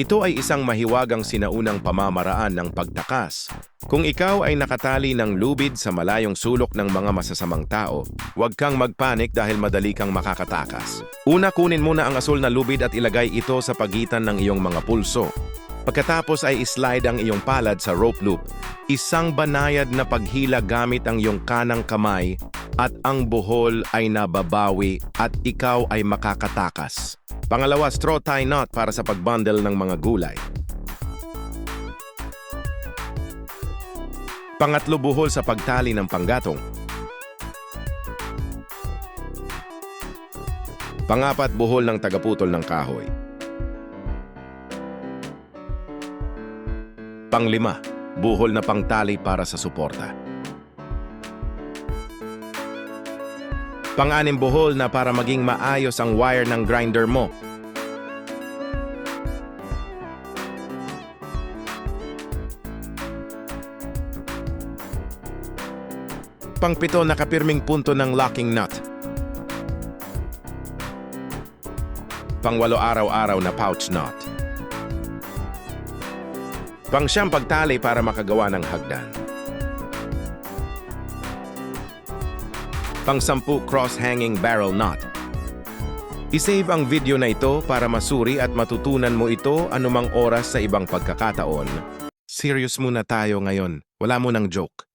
Ito ay isang mahiwagang sinaunang pamamaraan ng pagtakas. Kung ikaw ay nakatali ng lubid sa malayong sulok ng mga masasamang tao, huwag kang magpanik dahil madali kang makakatakas. Una kunin muna ang asul na lubid at ilagay ito sa pagitan ng iyong mga pulso. Pagkatapos ay islide ang iyong palad sa rope loop. Isang banayad na paghila gamit ang iyong kanang kamay at ang buhol ay nababawi at ikaw ay makakatakas. Pangalawa, straw tie knot para sa pagbundle ng mga gulay. Pangatlo, buhol sa pagtali ng panggatong. Pangapat, buhol ng tagaputol ng kahoy. Panglima, buhol na pangtali para sa suporta. Panganim buhol na para maging maayos ang wire ng grinder mo. Pangpito nakapirming punto ng locking nut. Pangwalo araw-araw na pouch knot. Pangsyam pagtali para makagawa ng hagdan. Pangsampu cross-hanging barrel knot. I-save ang video na ito para masuri at matutunan mo ito anumang oras sa ibang pagkakataon. Serious muna tayo ngayon. Wala mo ng joke.